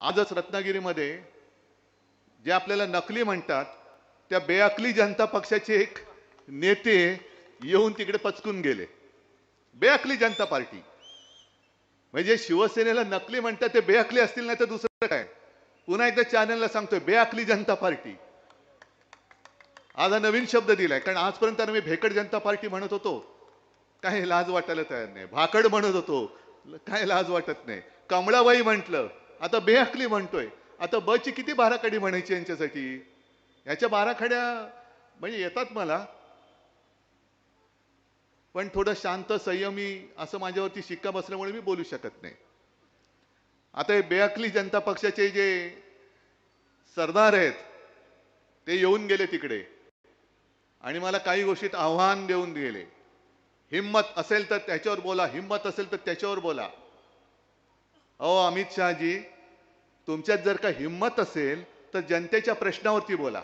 आजच रत्नागिरीमध्ये जे आपल्याला नकली म्हणतात त्या बेअकली जनता पक्षाचे एक नेते येऊन तिकडे पचकून गेले. बेअकली जनता पार्टी. म्हणजे शिवसेनेला नकली म्हणतात ते बेअकली असतील नाही तर दुसरं काय? पुन्हा एकदा चॅनलला सांगतोय बेअकली जनता पार्टी. आज हा नवीन शब्द दिलाय कारण आजपर्यंत मी भेकड जनता पार्टी म्हणत होतो. काय लाज वाटायला तयार नाही. भाकड म्हणत होतो. काय लाज वाटत नाही. कमळाबाई म्हटलं आता बेअकली म्हणतोय. आता बची किती बाराखडी म्हणायची यांच्यासाठी? याच्या बाराखड्या म्हणजे येतात मला. पण थोडं शांत संयमी असं माझ्यावरती शिक्का बसल्यामुळे मी बोलू शकत नाही. आता हे बेअकली जनता पक्षाचे जे सरदार आहेत ते येऊन गेले तिकडे. आणि मला काही गोष्टीत आव्हान देऊन गेले. हिंमत असेल तर त्याच्यावर बोला हिम्मत असेल तर त्याच्यावर बोला. अहो अमित शहाजी तुमच्यात जर का हिंमत असेल तर जनतेच्या प्रश्नावरती बोला.